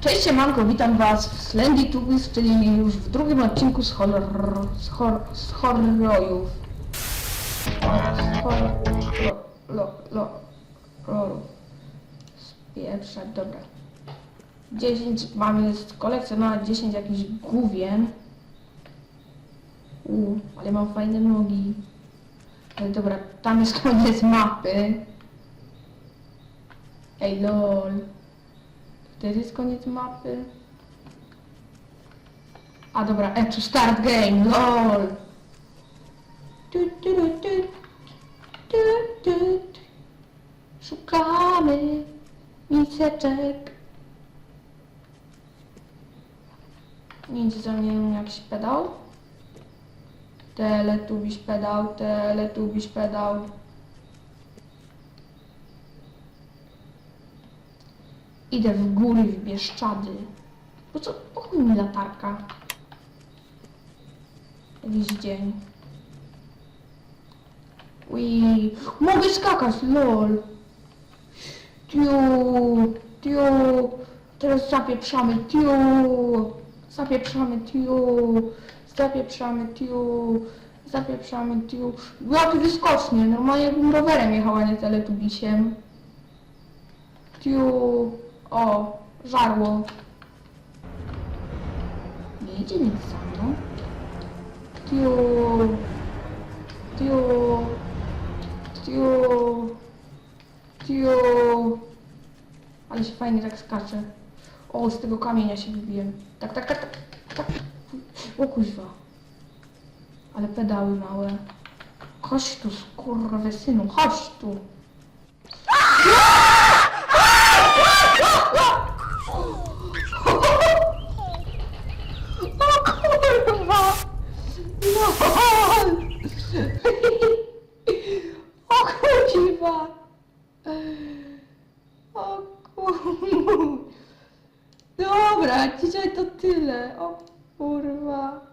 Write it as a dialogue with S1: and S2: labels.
S1: Cześć siemanko, witam was w Slendy Tubis, czyli już w drugim odcinku z horror... z, hor, z horrorów. Z horror... Lo, lo, dobra. 10, mamy kolekcjonować 10 jakichś główien. U, ale mam fajne nogi. Ale dobra, tam jest koniec mapy. Ej, lol. To jest koniec mapy. A dobra, e, to start game, lol. Tu, tu, tu, tu, tu, tu, tu. Szukamy miseczek. Nic za mnie jakiś pedał. Teletubiś pedał, teletubiś pedał. Idę w góry, w Bieszczady. Po co? Po chuj mi latarka. Jakiś dzień. Ui, mogę skakać, lol. Tiu, tiu. Teraz zapieprzamy, tiu. Zapieprzamy, tiu. Zapieprzamy, tiu. Zapieprzamy, tiu. Była tu wyskocznie, normalnie jakbym rowerem jechała, nie teletubisiem. Tiu. O, żarło. Nie idzie nic za mną. Tiu. Tiu. Tiu. Tiu. Ale się fajnie tak skacze. O, z tego kamienia się wybiłem. Tak, tak, tak, tak. tak. O kuźwa. Ale pedały małe. Chodź tu, skurwysynu, chodź tu. O kurwa! LOL! O kurwa! O kurwa! Dobra, dzisiaj to tyle. O kurwa.